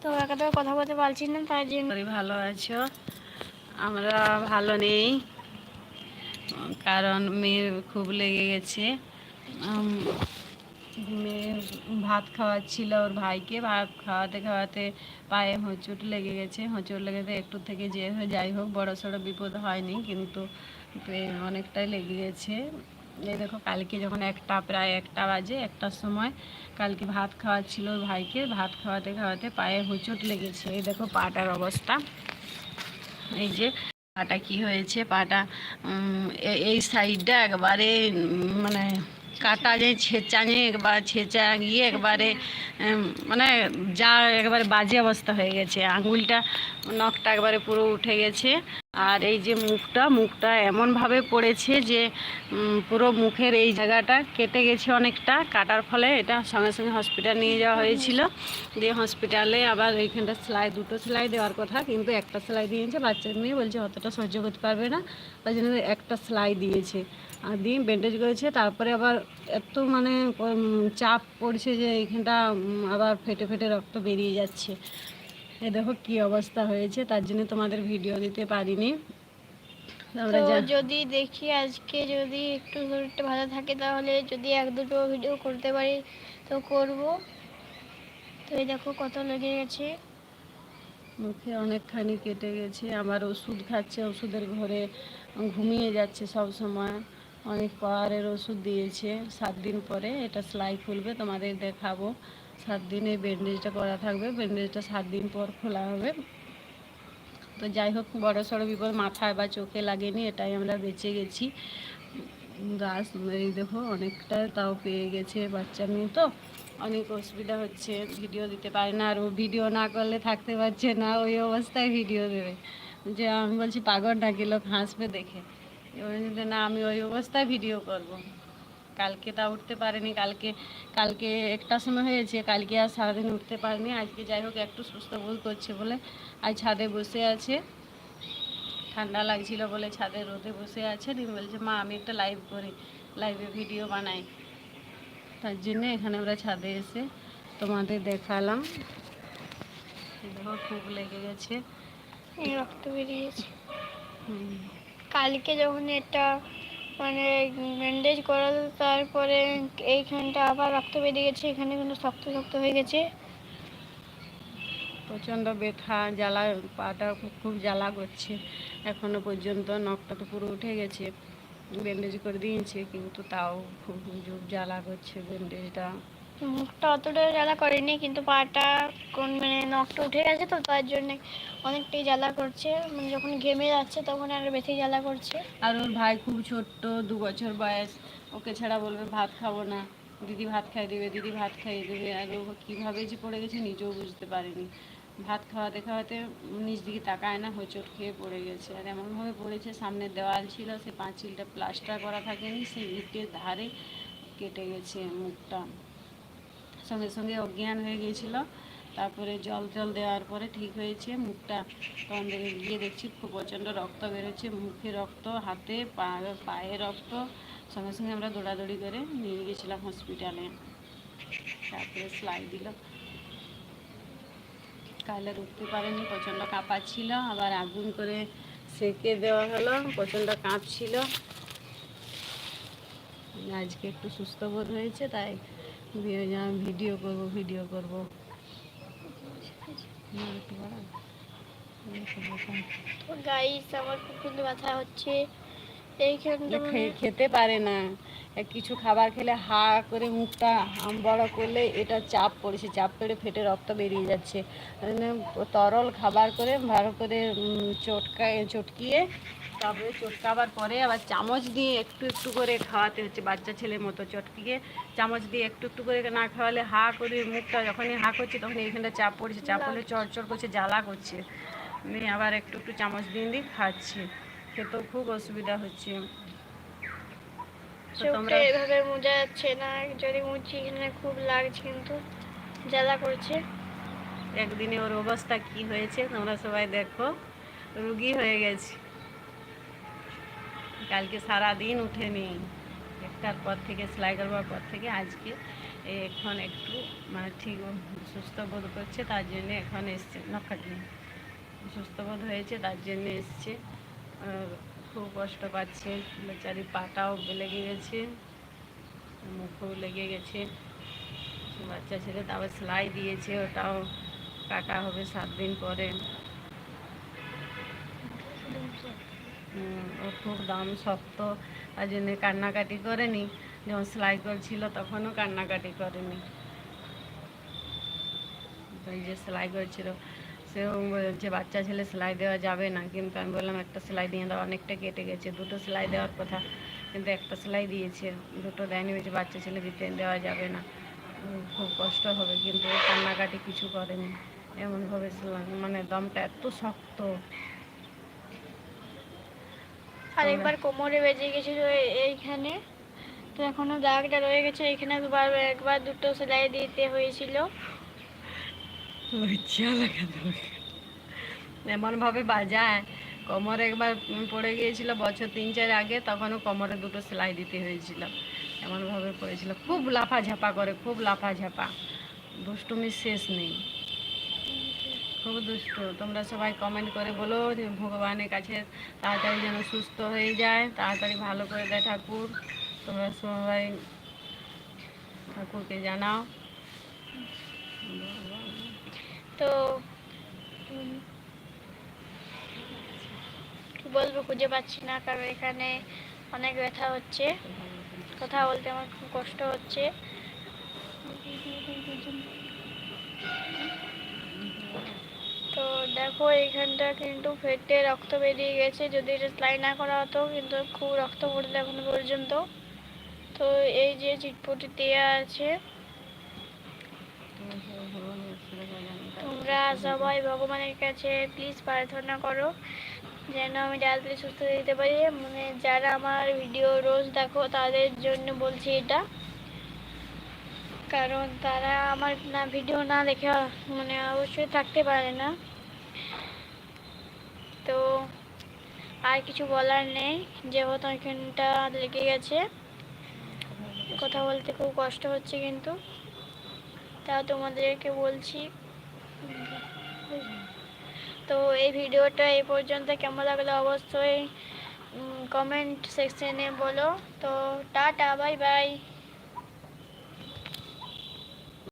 তো একা তো কথা বলতে পারছি না, তাই জন্য ভালো আছো? আমরা ভালো নেই, কারণ মেয়ের খুব লেগে গেছে। মেয়ের ভাত খাওয়াচ্ছিল ওর ভাইকে, ভাত খাওয়াতে খাওয়াতে পায়ে হোঁচট লেগে গেছে। হোঁচট লেগে তো একটু থেকে যে যাই হোক বড় সড়ো বিপদ হয়নি, কিন্তু অনেকটাই লেগে গেছে। এই দেখো, কালকে যখন একটা, প্রায় একটা বাজে, একটার সময় কালকে ভাত খাওয়া ছিল ভাইকে। ভাত খাওয়াতে খাওয়াতে পায়ে হুচট লেগেছে। এই দেখো পাটার অবস্থা। এই যে পাটা কি হয়েছে? পাটা এই সাইডটা একবারে মানে কাটা যে ছেঁচা নিয়ে একবার, ছেঁচা গিয়ে একবারে মানে যা একবারে বাজে অবস্থা হয়ে গেছে। আঙুলটা, নখটা একবারে পুরো উঠে গেছে। আর এই যে মুখটা মুখটা এমনভাবে পড়েছে যে পুরো মুখের এই জায়গাটা কেটে গেছে অনেকটা। কাটার ফলে এটা সঙ্গে সঙ্গে হসপিটাল নিয়ে যাওয়া হয়েছিল। দিয়ে হসপিটালে আবার ওইখানটা সেলাই, দুটো সেলাই দেওয়ার কথা, কিন্তু একটা সেলাই দিয়েছে বাচ্চা মেয়ে বলছে, অতটা সহ্য করতে পারবে না। তাই জন্য একটা সেলাই দিয়েছে। আর দিয়ে ব্যান্ডেজ করেছে তারপরে আবার এত মানে চাপ পড়ছে যে এখানটা আবার ফেটে ফেটে রক্ত বেরিয়ে যাচ্ছে। এ দেখো কি অবস্থা হয়েছে তার জন্য তোমাদের ভিডিও দিতে পারিনি। আমরা যদি দেখি আজকে যদি একটু শরীরটা ভালো থাকে তাহলে যদি এক দুটো ভিডিও করতে পারি তো করব। তো এই দেখো কত লেগে গেছে। মুখে অনেকখানি কেটে গেছে আবার ওষুধ খাচ্ছে ওষুধের ঘরে ঘুমিয়ে যাচ্ছে সব সময়। অনেক পাওয়ারের ওষুধ দিয়েছে। সাত দিন পরে এটা সেলাই খুলবে, তোমাদের দেখাবো। সাত দিনে ব্যান্ডেজটা করা থাকবে ব্যান্ডেজটা সাত দিন পর খোলা হবে। তো যাই হোক, বড় সড়ো বিপদ, মাথায় বা চোখে লাগেনি, এটাই আমরা বেঁচে গেছি। গাছ, এই দেখো, অনেকটা তাও পেয়ে গেছে বাচ্চা মেয়ে তো। অনেক অসুবিধা হচ্ছে ভিডিও দিতে পারে না, আর ও ভিডিও না করলে থাকতে পারছে না, ওই অবস্থায় ভিডিও দেবে। যে আমি বলছি, পাগল নাকি লোক হাসবে দেখে। না আমি ওই অবস্থায় ভিডিও করব। কালকে তা উঠতে পারেনি কালকে কালকে একটা সময় হয়েছে কালকে আর সারাদিন উঠতে পারেনি। আজকে যাই হোক একটু সুস্থ বোধ করছে বলে আজ ছাদে বসে আছে। ঠান্ডা লাগছিল বলে ছাদে রোদে বসে আছে। দিয়ে বলছে মা আমি একটা লাইভ করি লাইভে ভিডিও বানাই। তার জন্য এখানে আমরা ছাদে এসে তোমাদের দেখালাম। দেখো খুব লেগে গেছে। রক্ত বেরিয়েছে। হুম। কালকে যখন এটা মানে ব্যান্ডেজ করালো তারপরে এইখানটা আবার রক্ত বেরিয়ে গেছে, এখানে কিন্তু শক্ত শক্ত হয়ে গেছে। প্রচণ্ড ব্যথা, জ্বালা, পাটা খুব- জ্বালা করছে। এখনও পর্যন্ত নখটা তো পুরো উঠে গেছে ব্যান্ডেজ করে দিয়েছে, কিন্তু তাও খুব জ্বালা করছে ব্যান্ডেজটা মুখটা অতটা জ্বালা করেনি, কিন্তু পাটা কোন মানে নখটা উঠে গেছে তো, তার জন্য অনেকটাই জ্বালা করছে। মানে যখন ঘেমে যাচ্ছে তখন আর বেশি জ্বালা করছে। আর ওর ভাই খুব ছোট্ট, দু বছর বয়স। ওকে ছাড়া বলবে, ভাত খাব না। দিদি ভাত খাইয়ে দেবে, দিদি ভাত খাইয়ে দেবে। আর ও কীভাবে যে পড়ে গেছে নিজেও বুঝতে পারেনি। ভাত খাওয়াতে খাওয়াতে নিজ দিকে তাকায় না, হোঁচট খেয়ে পড়ে গেছে। আর এমনভাবে পড়েছে, সামনে দেওয়াল ছিল, সে পাঁচিলটা প্লাস্টার করা থাকেনি, সেই ইটের ধারে কেটে গেছে মুখটা। সঙ্গে সঙ্গে অজ্ঞান হয়ে গিয়েছিল। তারপরে জল টল দেওয়ার পরে ঠিক হয়েছে, মুখটা তখন দেখে গিয়ে দেখছি খুব প্রচণ্ড রক্ত বেরোচ্ছে, মুখে রক্ত, হাতে পায়ে রক্ত। সঙ্গে সঙ্গে আমরা দৌড়াদৌড়ি করে নিয়ে গেছিলাম হসপিটালে তারপরে সেলাই দিল। কালে উঠতে পারেনি, প্রচণ্ড কাঁপাচ্ছিল, আবার আগুন করে সেকে দেওয়া হলো, প্রচণ্ড কাঁপছিল। আজকে একটু সুস্থ বোধ হয়েছে, তাই যা ভিডিও করব ভিডিও করব। না, একটু বাড়াও। তো গাইস আমার খুব ব্যথা হচ্ছে। এইখানটা এ মানে খেতে পারে না। কিছু খাবার খেলে হা করে মুখটা বড় করলে এটা চাপ পড়েছে চাপ পড়ে ফেটে রক্ত বেরিয়ে যাচ্ছে। তরল খাবার করে ভালো করে চটকায় চটকিয়ে তারপরে চটকাবার পরে আবার চামচ দিয়ে একটু একটু করে খাওয়াতে হচ্ছে বাচ্চা ছেলের মতো চটকিয়ে। চামচ দিয়ে একটু একটু করে না খাওয়ালে হা করে মুখটা যখনই হা করছে তখন এইখানটা চাপ পড়ছে চাপ পড়লে চড়চড় করছে জ্বালা করছে। দিয়ে আবার একটু একটু চামচ দিয়ে দিয়ে খাচ্ছে। খেতেও খুব অসুবিধা হচ্ছে। তোমরা এভাবে মোজা যাচ্ছে না যদি এখানে খুব লাগছে কিন্তু জ্বালা করছে। একদিনে ওর অবস্থা কি হয়েছে তোমরা সবাই দেখো। রুগী হয়ে গেছে। কালকে সারা দিন উঠেনি। একটার পর থেকে, সেলাই করবার পর থেকে আজকে এখন একটু মানে ঠিক সুস্থ বোধ করছে, তার জন্য এখন এসছে নখ কাটিনি সুস্থ বোধ হয়েছে, তার জন্য এসছে। খুব কষ্ট পাচ্ছে, বেচারি পাটাও লেগে গেছে, মুখও লেগে গেছে। বাচ্চা ছেলে তারপর সেলাই দিয়েছে, ওটাও কাটা হবে সাত দিন পরে। খুব দাম শক্ত। তার জন্য কান্নাকাটি করেনি, যখন সেলাই করছিল তখনও কান্নাকাটি করেনি। ওই যে সেলাই করছিল সেও বলছে, বাচ্চা ছেলে সেলাই দেওয়া যাবে না। কিন্তু আমি বললাম, একটা সেলাই দিয়ে দাও। অনেকটা কেটে গেছে, দুটো সেলাই দেওয়ার কথা, কিন্তু একটা সেলাই দিয়েছে। দুটো দেয়নি, বলছে, বাচ্চা ছেলে দিতে দেওয়া যাবে না। খুব কষ্ট হবে, কিন্তু কান্নাকাটি কিছু করেনি। এমনভাবে মানে দমটা এত শক্ত। আর একবার কোমরে বেজে গেছিল এইখানে। তো এখনও দাগটা রয়ে গেছে, এখানে দুবার একবার দুটো সেলাই দিতে হয়েছিল। লাগে তোমাকে এমনভাবে বাজায়। কোমরে একবার পড়ে গিয়েছিল বছর তিন চার আগে, তখনও কোমরে দুটো সেলাই দিতে হয়েছিল। এমনভাবে পড়েছিল। খুব লাফা ঝাপা করে, খুব লাফা ঝাপা দুষ্টুমির শেষ নেই। খুব দুষ্ট। তোমরা সবাই কমেন্ট করে বলো যে ভগবানের কাছে তাড়াতাড়ি যেন সুস্থ হয়ে যায়, তাড়াতাড়ি ভালো করে দেয় ঠাকুর। তোমরা সবাই ঠাকুরকে জানাও। তো বলব, খুঁজে পাচ্ছি না, কারণ এখানে অনেক ব্যথা হচ্ছে। কথা বলতে আমার খুব কষ্ট হচ্ছে তো দেখো, এইখানটা কিন্তু ফেটে রক্ত বেরিয়ে গেছে। যদি এটা সেলাই না করা হতো, কিন্তু খুব রক্ত পড়তো এখনও পর্যন্ত। তো এই যে চিটপটি দেওয়া আছে, তোমরা সবাই ভগবানের কাছে প্লিজ প্রার্থনা করো, যেন আমি তাড়াতাড়ি সুস্থ যেতে পারি। মানে যারা আমার ভিডিও রোজ দেখো, তাদের জন্য বলছি এটা। কারণ তারা আমার না ভিডিও না দেখে মানে অবশ্যই থাকতে পারে না। তো আর কিছু বলার নেই। যেহেতু এখানটা লেগে গেছে, কথা বলতে খুব কষ্ট হচ্ছে কিন্তু। তাও তোমাদেরকে বলছি, তো এই ভিডিওটা এই পর্যন্ত। কেমন লাগল অবশ্যই কমেন্ট সেকশনে বলো। তো টাটা বাই বাই